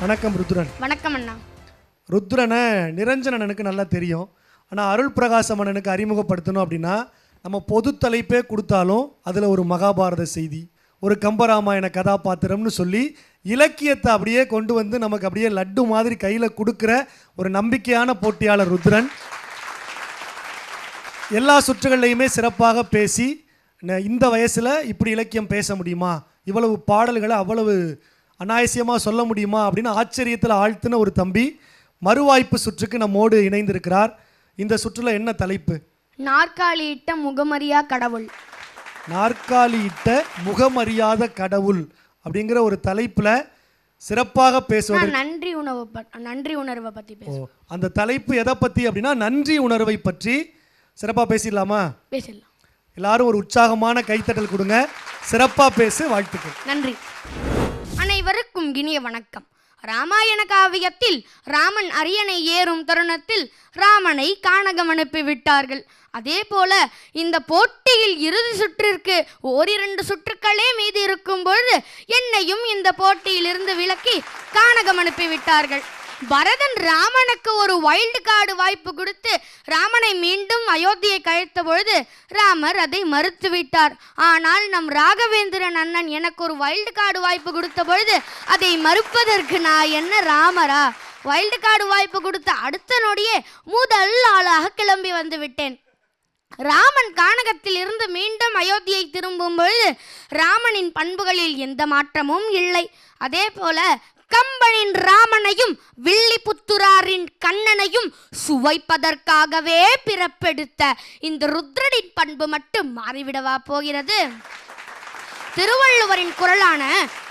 வணக்கம் ருத்ரன். வணக்கம் அண்ணா. ருத்ரனை நிரஞ்சன் அண்ணனுக்கு நல்லா தெரியும். ஆனால் அருள் பிரகாசம் அண்ணனுக்கு அறிமுகப்படுத்தணும் அப்படின்னா நம்ம பொது தலைப்பே கொடுத்தாலும் அதில் ஒரு மகாபாரத செய்தி ஒரு கம்பராமாயண கதாபாத்திரம்னு சொல்லி இலக்கியத்தை அப்படியே கொண்டு வந்து நமக்கு அப்படியே லட்டு மாதிரி கையில் கொடுக்குற ஒரு நம்பிக்கையான போட்டியாளர் ருத்ரன். எல்லா சுற்றுகள்லையுமே சிறப்பாக பேசி இந்த வயசில் இப்படி இலக்கியம் பேச முடியுமா? இவ்வளவு பாடல்களை அவ்வளவு அனாயசியமாக சொல்ல முடியுமா அப்படின்னு ஆச்சரியத்தில் ஆழ்த்தின ஒரு தம்பி மறுவாய்ப்பு சுற்றுக்கு நம்மோடு இணைந்திருக்கிறார். இந்த சுற்றுல என்ன தலைப்பு? நாற்காலியிட்ட முகமறியா கடவுள். நாற்காலி இட்ட முகமறியாத கடவுள் அப்படிங்கிற ஒரு தலைப்பில் சிறப்பாக பேசுவது. நான் நன்றி உணவு நன்றி உணர்வை பத்தி ஓ, பேச அந்த தலைப்பு எதை பற்றி அப்படின்னா நன்றி உணர்வை பற்றி. சிறப்பாக பேசிடலாமா? பேசலாம் எல்லாரும் ஒரு உற்சாகமான கைத்தட்டல் கொடுங்க. சிறப்பாக பேசு வாழ்த்துக்கள். நன்றி. அனைவருக்கும் இனிய வணக்கம். ராமாயண காவியத்தில் ராமன் அரியணை ஏறும் தருணத்தில் ராமனை கானகம் அனுப்பி விட்டார்கள் அதே போல இந்த போட்டியில் இறுதி சுற்றிற்கு ஓரிரண்டு சுற்றுக்களே மீதி இருக்கும் பொழுது என்னையும் இந்த போட்டியிலிருந்து விலக்கி கானகம் அனுப்பி விட்டார்கள் பரதன் ராமனுக்கு ஒரு வைல்டு கார்டு வாய்ப்பு கொடுத்து ராமனை மீண்டும் அயோத்தியை கழித்த பொழுது ராமர் அதை மறுத்துவிட்டார் ஆனால் நம் ராகவேந்திரன் அண்ணன் எனக்கு ஒரு வைல்டு கார்டு வாய்ப்பு கொடுத்த பொழுது அதை மறுப்பதற்கு நான் என்ன ராமரா? வைல்டு கார்டு வாய்ப்பு கொடுத்த அடுத்த நொடியே முதல் ஆளாக கிளம்பி வந்து விட்டேன். ராமன் கானகத்தில் இருந்து மீண்டும் அயோத்தியை திரும்பும் பொழுது ராமனின் பண்புகளில் எந்த மாற்றமும் இல்லை. அதே போல கம்பனின் ராமனையும் வில்லிபுத்துராரின் கண்ணனையும் சுவைப்பதற்காகவே பிறப்பெடுத்த இந்த ருத்ரனின் பண்பு மட்டும் மாறிவிடவா போகிறது? திருவள்ளுவரின் குரலான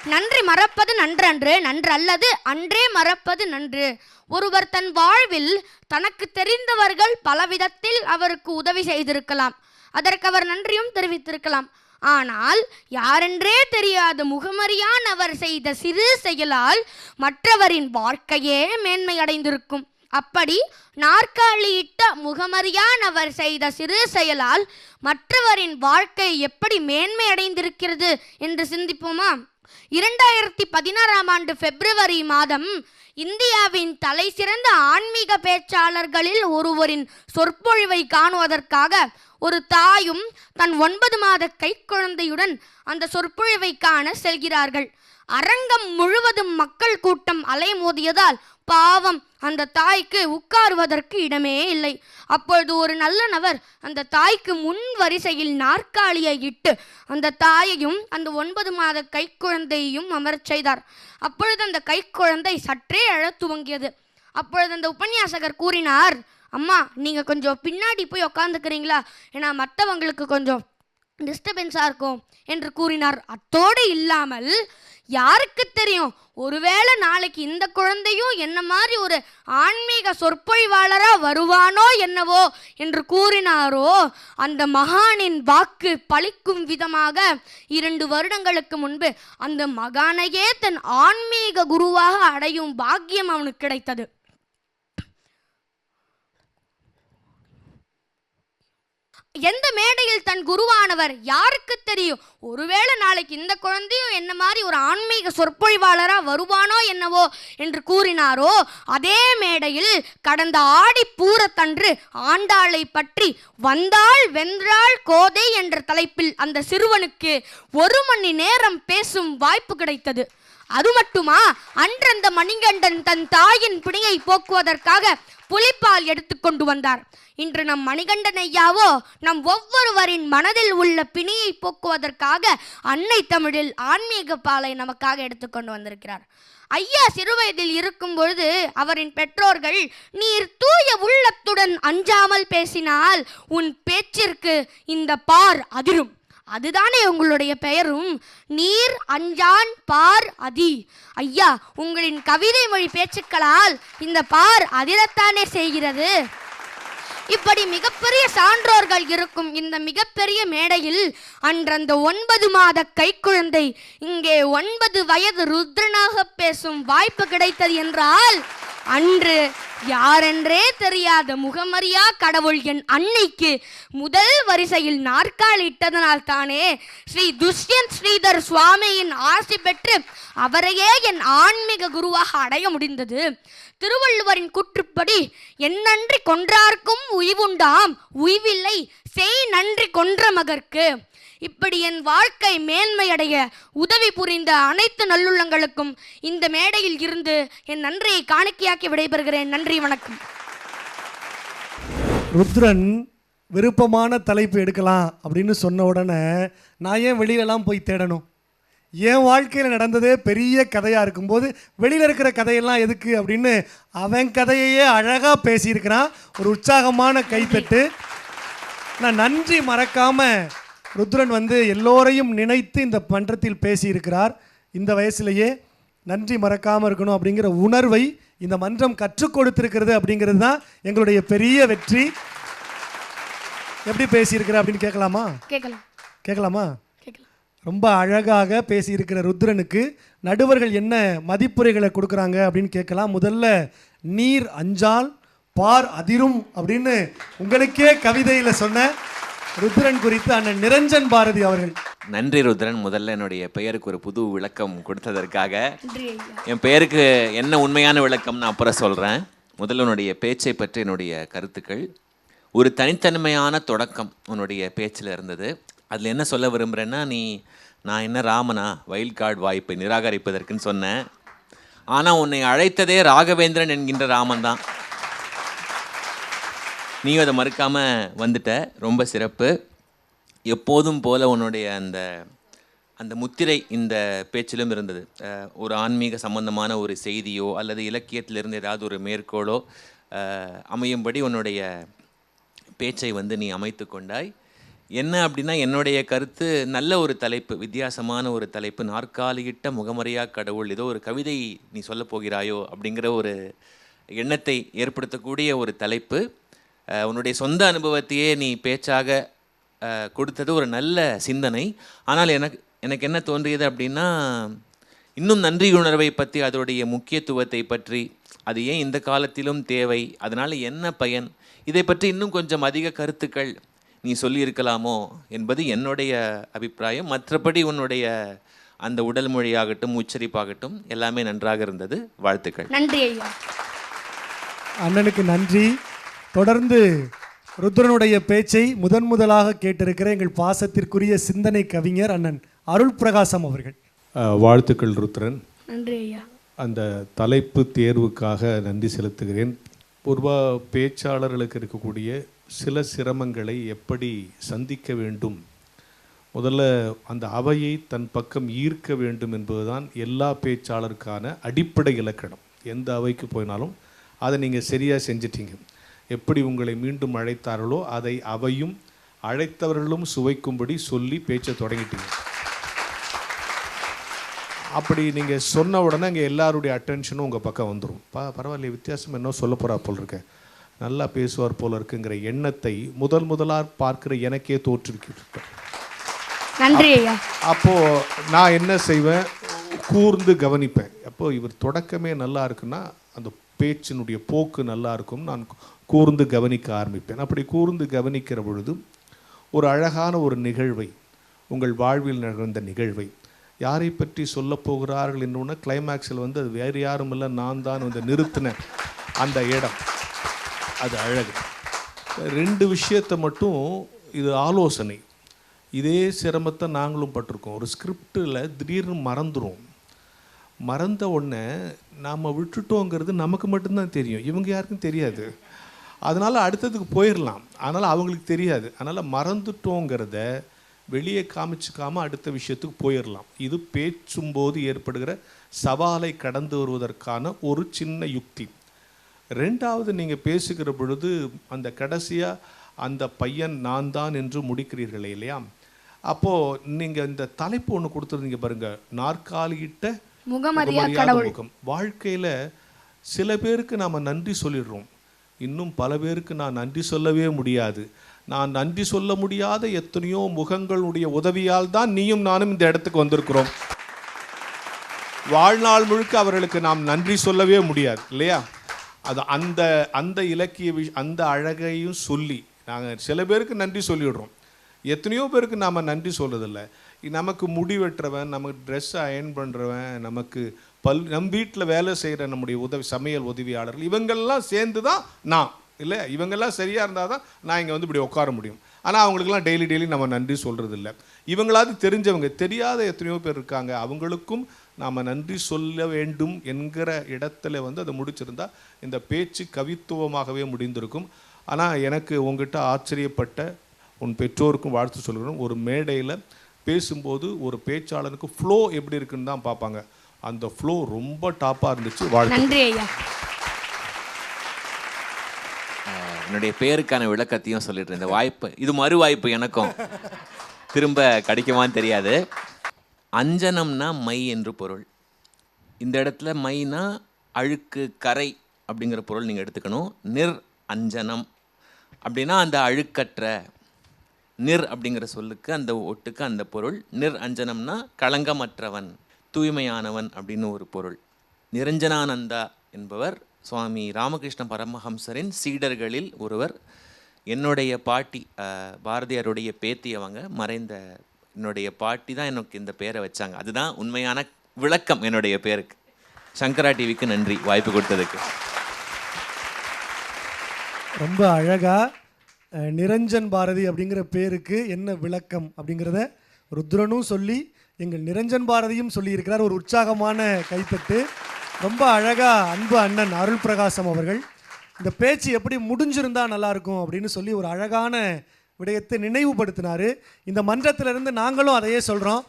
நன்றி மறப்பது நன்றன்று நன்றல்லது அன்றே மறப்பது நன்று ஒருவர் தன் வாழ்வில் தனக்கு தெரிந்தவர்கள் பலவிதத்தில் அவருக்கு உதவி செய்திருக்கலாம். அதற்கு அவர் நன்றியும் தெரிவித்திருக்கலாம். ஆனால் யாரென்றே தெரியாத முகமறியான் அவர் செய்த சிறு செயலால் மற்றவரின் வாழ்க்கையே மேன்மை அடைந்திருக்கும் அப்படி நாற்காலியிட்ட முகமறியான் அவர் செய்த சிறு செயலால் மற்றவரின் வாழ்க்கை எப்படி மேன்மை அடைந்திருக்கிறது என்று சிந்திப்போமா? இரண்டாயிரத்தி பதினாறாம் ஆண்டு பிப்ரவரி மாதம் இந்தியாவின் தலை சிறந்த ஆன்மீக பேச்சாளர்களில் ஒருவரின் சொற்பொழிவை காணுவதற்காக ஒரு தாயும் தன் ஒன்பது மாத கைக்குழந்தையுடன் அந்த சொற்பொழிவை காண செல்கிறார்கள். அரங்கம் முழுவதும் மக்கள் கூட்டம் அலைமோதியதால் பாவம் அந்த தாய்க்கு உட்காருவதற்கு இடமே இல்லை. அப்பொழுது ஒரு நல்ல நபர் அந்த தாய்க்கு முன் வரிசையில் நாற்காலியை இட்டு அந்த தாயையும் அந்த ஒன்பது மாத கைக்குழந்தையையும் அமரச் செய்தார். அப்பொழுது அந்த கைக்குழந்தை சற்றே அழத் துவங்கியது. அப்பொழுது அந்த உபன்யாசகர் கூறினார் அம்மா நீங்கள் கொஞ்சம் பின்னாடி போய் உக்காந்துக்கிறீங்களா? ஏன்னா மற்றவங்களுக்கு கொஞ்சம் டிஸ்டர்பன்ஸாக இருக்கும் என்று கூறினார். அத்தோடு இல்லாமல் யாருக்கு தெரியும்? ஒருவேளை நாளைக்கு இந்த குழந்தையும் என்ன மாதிரி ஒரு ஆன்மீக சொற்பொழிவாளராக வருவானோ என்னவோ என்று கூறினாரோ அந்த மகானின் வாக்கு பழிக்கும் விதமாக இரண்டு வருடங்களுக்கு முன்பு அந்த மகானையே தன் ஆன்மீக குருவாக அடையும் பாக்கியம் அவனுக்கு கிடைத்தது. எந்த மேடையில் தன் குருவானவர்? யாருக்கு தெரியும்? ஒருவேளை நாளைக்கு இந்த குழந்தையும் என்ன மாதிரி ஒரு ஆன்மீக சொற்பொழிவாளராக வருவானோ என்னவோ என்று கூறினாரோ அதே மேடையில் கடந்த ஆடி பூரத்தன்று ஆண்டாளை பற்றி வந்தாள் வென்றாள் கோதை என்ற தலைப்பில் அந்த சிறுவனுக்கு ஒரு மணி நேரம் பேசும் வாய்ப்பு கிடைத்தது. அது மட்டுமா? அன்றந்த மணிகண்டன் தன் தாயின் பிணியை போக்குவதற்காக புலிப்பால் எடுத்துக்கொண்டு வந்தார். இன்று நம் மணிகண்டன் ஐயாவோ நம் ஒவ்வொருவரின் மனதில் உள்ள பிணியை போக்குவதற்காக அன்னை தமிழில் ஆன்மீக பாலை நமக்காக எடுத்துக்கொண்டு வந்திருக்கிறார். ஐயா சிறுவயதில் இருக்கும் பொழுது அவரின் பெற்றோர்கள் நீர் தூய உள்ளத்துடன் அஞ்சாமல் பேசினால் உன் பேச்சிற்கு இந்த பார் அதிரும். அதுதானே உங்களுடைய பெயரும்? நீர் அஞ்சான் பார் அதி. ஐயா உங்களின் கவிதை மொழி பேச்சுக்களால் இந்த பார் அதிரத்தானே செய்கிறது? இப்படி மிகப்பெரிய சான்றோர்கள் இருக்கும் இந்த மிகப்பெரிய மேடையில் அன்றந்த ஒன்பது மாத கைக்குழந்தை இங்கே ஒன்பது வயது ருத்ரனாக பேசும் வாய்ப்பு கிடைத்தது என்றால் அன்று யாரென்றே தெரியாத முகமறியா கடவுள் என் அன்னைக்கு முதல் வரிசையில் நாற்கால் இட்டதனால் தானே ஸ்ரீ துஷ்யந்த் ஸ்ரீதர் சுவாமியின் ஆசி பெற்று அவரையே என் ஆன்மீக குருவாக அடைய முடிந்தது. திருவள்ளுவரின் கூற்றுப்படி என் நன்றி கொன்றார்க்கும் உய்வுண்டாம். உய்வில்லை செய் நன்றி கொன்ற மகர்க்கு இப்படி என் வாழ்க்கை மேன்மையடைய உதவி புரிந்த அனைத்து நல்லுள்ளங்களுக்கும் இந்த மேடையில் இருந்து என் நன்றியை காணிக்கையாக்கி விடைபெறுகிறேன். நன்றி வணக்கம். ருத்ரன் விருப்பமான தலைப்பு எடுக்கலாம் அப்படின்னு சொன்ன உடனே நான் ஏன் வெளியிலலாம் போய் தேடணும்? என் வாழ்க்கையில் நடந்ததே பெரிய கதையாக இருக்கும்போது வெளியில் இருக்கிற கதையெல்லாம் எதுக்கு அப்படின்னு அவன் கதையையே அழகாக பேசியிருக்கிறான். ஒரு உற்சாகமான கைத்தட்டு நான் நன்றி மறக்காமல் ருத்ரன் வந்து எல்லோரையும் நினைத்து இந்த மன்றத்தில் பேசியிருக்கிறார். இந்த வயசுலேயே நன்றி மறக்காமல் இருக்கணும் அப்படிங்கிற உணர்வை இந்த மன்றம் கற்றுக் கொடுத்திருக்கிறது அப்படிங்கிறது தான் எங்களுடைய பெரிய வெற்றி. எப்படி பேசியிருக்கிற அப்படின்னு கேட்கலாமா? கேட்கலாம். கேட்கலாமா? கேட்கலாம். ரொம்ப அழகாக பேசியிருக்கிற ருத்ரனுக்கு நடுவர்கள் என்ன மதிப்புரைகளை கொடுக்குறாங்க அப்படின்னு கேட்கலாம். முதல்ல நீர் அஞ்சால் பார் அதிரும் அப்படின்னு உங்களுக்கே கவிதையில் சொன்ன ருத்ரன் குறித்து அண்ணன் நிரஞ்சன் பாரதி அவர்கள். நன்றி ருத்ரன். முதல்ல என்னுடைய பெயருக்கு ஒரு புது விளக்கம் கொடுத்ததற்காக நன்றி ஐயா. என் பெயருக்கு என்ன உண்மையான விளக்கம் நான் அப்புறம் சொல்கிறேன் முதல்ல உன்னுடைய பேச்சை பற்றி என்னுடைய கருத்துக்கள். ஒரு தனித்தன்மையான தொடக்கம் உன்னுடைய பேச்சில் இருந்தது. அதில் என்ன சொல்ல விரும்புகிறேன்னா நீ நான் என்ன ராமனா வைல்ட் கார்டு வாய்ப்பை நிராகரிப்பதற்குன்னு சொன்னேன். ஆனால் உன்னை அழைத்ததே ராகவேந்திரன் என்கின்ற ராமன் தான் நீயும் அதை மறுக்காமல் வந்துட்ட. ரொம்ப சிறப்பு. எப்போதும் போல உன்னுடைய அந்த அந்த முத்திரை இந்த பேச்சிலும் இருந்தது. ஒரு ஆன்மீக சம்பந்தமான ஒரு செய்தியோ அல்லது இலக்கியத்திலிருந்து ஏதாவது ஒரு மேற்கோளோ அமையும்படி உன்னுடைய பேச்சை வந்து நீ அமைத்து கொண்டாய். என்ன அப்படின்னா என்னுடைய கருத்து நல்ல ஒரு தலைப்பு வித்தியாசமான ஒரு தலைப்பு நாற்காலியிட்ட முகமறையா கடவுள் ஏதோ ஒரு கவிதை நீ சொல்லப் போகிறாயோ அப்படிங்கிற ஒரு எண்ணத்தை ஏற்படுத்தக்கூடிய ஒரு தலைப்பு. உன்னுடைய சொந்த அனுபவத்தையே நீ பேச்சாக கொடுத்தது ஒரு நல்ல சிந்தனை. ஆனால் எனக்கு எனக்கு என்ன தோன்றியது அப்படின்னா இன்னும் நன்றி உணர்வை பற்றி அதோடைய முக்கியத்துவத்தை பற்றி அது ஏன் இந்த காலத்திலும் தேவை அதனால் என்ன பயன் இதை பற்றி இன்னும் கொஞ்சம் அதிக கருத்துக்கள் நீ சொல்லியிருக்கலாமோ என்பது என்னுடைய அபிப்பிராயம். மற்றபடி உன்னுடைய அந்த உடல் மொழியாகட்டும் உச்சரிப்பாகட்டும் எல்லாமே நன்றாக இருந்தது. வாழ்த்துக்கள். நன்றி ஐயா. அண்ணனுக்கு நன்றி. தொடர்ந்து ருத்ரனுடைய பேச்சை முதன் முதலாக கேட்டிருக்கிற எங்கள் பாசத்திற்குரிய சிந்தனை கவிஞர் அண்ணன் அருள் பிரகாசம் அவர்கள் வாழ்த்துக்கள் ருத்ரன். நன்றி ஐயா. அந்த தலைப்பு தேர்வுக்காக நன்றி செலுத்துகிறேன். பொதுவா பேச்சாளர்களுக்கு இருக்கக்கூடிய சில சிரமங்களை எப்படி சந்திக்க வேண்டும்? முதல்ல அந்த அவையை தன் பக்கம் ஈர்க்க வேண்டும் என்பதுதான் எல்லா பேச்சாளருக்கான அடிப்படை இலக்கணம். எந்த அவைக்கு போயினாலும் அதை நீங்கள் சரியாக செஞ்சிட்டீங்க. எப்படி உங்களை மீண்டும் அழைத்தார்களோ அதை அவையும் அழைத்தவர்களும் சுவைக்கும்படி சொல்லி பேச்சை தொடங்கிட்டீங்க. அப்படி நீங்கள் சொன்ன உடனே இங்கே எல்லாருடைய அட்டென்ஷனும் உங்கள் பக்கம் வந்துடும் பா பரவாயில்ல வித்தியாசம் என்ன சொல்ல போகிறா போல் இருக்க? நல்லா பேசுவார் போல இருக்குங்கிற எண்ணத்தை முதல் முதலாக பார்க்குற எனக்கே தோற்றுவிக்கிட்டு. நன்றி அப்போது நான் என்ன செய்வேன்? கூர்ந்து கவனிப்பேன். அப்போ இவர் தொடக்கமே நல்லா இருக்குன்னா அந்த பேச்சினுடைய போக்கு நல்லா இருக்கும் நான் கூர்ந்து கவனிக்க ஆரம்பிப்பேன். அப்படி கூர்ந்து கவனிக்கிற பொழுது ஒரு அழகான ஒரு நிகழ்வை உங்கள் வாழ்வில் நிகழ்ந்த நிகழ்வை யாரை பற்றி சொல்ல போகிறார்கள் என்னொன்று கிளைமேக்ஸில் வந்து அது வேறு யாரும் இல்லை நான் தான் வந்து நிறுத்தின அந்த இடம். அது அழகு. ரெண்டு விஷயத்தை மட்டும் இது ஆலோசனை. இதே சிரமத்தை நாங்களும் பட்டிருக்கோம். ஒரு ஸ்கிரிப்டில் திடீர்னு மறந்துடும் மறந்த உடனே நாம் விட்டுட்டோங்கிறது நமக்கு மட்டும்தான் தெரியும். இவங்க யாருக்கும் தெரியாது. அதனால் அடுத்ததுக்கு போயிடலாம் ஆனால் அவங்களுக்கு தெரியாது. அதனால் மறந்துட்டோங்கிறத வெளியே காமிச்சிக்காம அடுத்த விஷயத்துக்கு போயிடலாம் இது பேச்சும்போது ஏற்படுகிற சவாலை கடந்து வருவதற்கான ஒரு சின்ன யுக்தி. ரெண்டாவது நீங்கள் பேசுகிற பொழுது அந்த கடைசியாக அந்த பையன் நான் தான் என்று முடிக்கிறீர்களே இல்லையா? அப்போது நீங்கள் இந்த தலைப்பு ஒன்று கொடுத்துருந்தீங்க பாருங்கள் நாற்காலியிட்ட முகமறியா கடவுள். வாழ்க்கையில் சில பேருக்கு நாம் நன்றி சொல்லிடுறோம். இன்னும் பல பேருக்கு நான் நன்றி சொல்லவே முடியாது. நான் நன்றி சொல்ல முடியாத எத்தனையோ முகங்களுடைய உதவியால் தான் நீயும் நானும் இந்த இடத்துக்கு வந்திருக்கிறோம். வாழ்நாள் முழுக்க அவர்களுக்கு நாம் நன்றி சொல்லவே முடியாது இல்லையா? அது அந்த அந்த இலக்கிய விஷ அந்த அழகையும் சொல்லி நாங்கள் சில பேருக்கு நன்றி சொல்லிடுறோம். எத்தனையோ பேருக்கு நாம் நன்றி சொல்றதில்ல. நமக்கு முடி வெட்டுறவன் நமக்கு ட்ரெஸ் அயர்ன் பண்ணுறவன் நமக்கு பல் நம் வீட்டில் வேலை செய்கிற நம்முடைய உதவி சமையல் உதவியாளர்கள் இவங்கெல்லாம் சேர்ந்து தான் நான் இல்லை இவங்கெல்லாம் சரியாக இருந்தால் தான் நான் இங்கே வந்து இப்படி உட்கார முடியும். ஆனால் அவங்களுக்கெல்லாம் டெய்லி டெய்லி நம்ம நன்றி சொல்கிறது இல்லை இவங்களாவது தெரிஞ்சவங்க தெரியாத எத்தனையோ பேர் இருக்காங்க. அவங்களுக்கும் நாம் நன்றி சொல்ல வேண்டும் என்கிற இடத்துல வந்து அதை முடிச்சிருந்தால் இந்த பேச்சு கவித்துவமாகவே முடிந்திருக்கும். ஆனால் எனக்கு உங்ககிட்ட ஆச்சரியப்பட்ட உன் பெற்றோருக்கும் வாழ்த்து சொல்கிறோம் ஒரு மேடையில் பேசும்போது ஒரு பேச்சாளனுக்கு ஃப்ளோ எப்படி இருக்குன்னு தான் பார்ப்பாங்க. அந்த ஃப்ளோ ரொம்ப டாப்பாக இருந்துச்சு. வாழ்த்து. நன்றி ஐயா. என்னுடைய பேருக்கான விளக்கத்தையும் சொல்லிடுறேன் இந்த வாய்ப்பு இது மறு வாய்ப்பு எனக்கும். திரும்ப கிடைக்குமான்னு தெரியாது. அஞ்சனம்னா மை என்று பொருள். இந்த இடத்துல மைனா அழுக்கு கரை அப்படிங்கிற பொருள் நீங்கள் எடுத்துக்கணும். நிர் அஞ்சனம். அப்படின்னா அந்த அழுக்கற்ற நிர் அப்படிங்கிற சொல்லுக்கு அந்த ஒட்டுக்கு அந்த பொருள். நிர் அஞ்சனம்னா களங்கமற்றவன் தூய்மையானவன் அப்படின்னு ஒரு பொருள். நிரஞ்சனானந்தா என்பவர் சுவாமி ராமகிருஷ்ண பரமஹம்சரின் சீடர்களில் ஒருவர். என்னுடைய பாட்டி பாரதியாருடைய பேத்தி அவங்க மறைந்த என்னுடைய பாட்டி தான் எனக்கு இந்த பேரை வச்சாங்க. அதுதான் உண்மையான விளக்கம் என்னுடைய பேருக்கு. சங்கரா டிவிக்கு நன்றி வாய்ப்பு கொடுத்ததுக்கு. ரொம்ப அழகாக நிரஞ்சன் பாரதி அப்படிங்கிற பேருக்கு என்ன விளக்கம் அப்படிங்கிறத ருத்ரனும் சொல்லி எங்கள் நிரஞ்சன் பாரதியும் சொல்லியிருக்கிறார். ஒரு உற்சாகமான கைத்தட்டு ரொம்ப அழகாக அன்பு அண்ணன் அருள் பிரகாசம் அவர்கள் இந்த பேச்சு எப்படி முடிஞ்சிருந்தால் நல்லாயிருக்கும் அப்படின்னு சொல்லி ஒரு அழகான விடயத்தை நினைவுபடுத்தினார். இந்த மன்றத்திலிருந்து நாங்களும் அதையே சொல்கிறோம்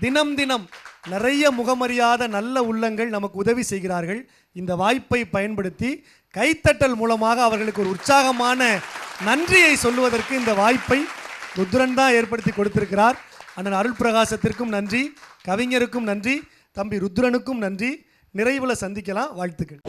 தினம் தினம் நிறைய முகமறியாத நல்ல உள்ளங்கள் நமக்கு உதவி செய்கிறார்கள். இந்த வாய்ப்பை பயன்படுத்தி கைத்தட்டல் மூலமாக அவர்களுக்கு ஒரு உற்சாகமான நன்றியை சொல்லுவதற்கு இந்த வாய்ப்பை ருத்ரன் தான் ஏற்படுத்தி கொடுத்திருக்கிறார். அண்ணன் அருள் பிரகாசத்திற்கும் நன்றி கவிஞருக்கும் நன்றி தம்பி ருத்ரனுக்கும் நன்றி. நிறைவில் சந்திக்கலாம். வாழ்த்துக்கள்.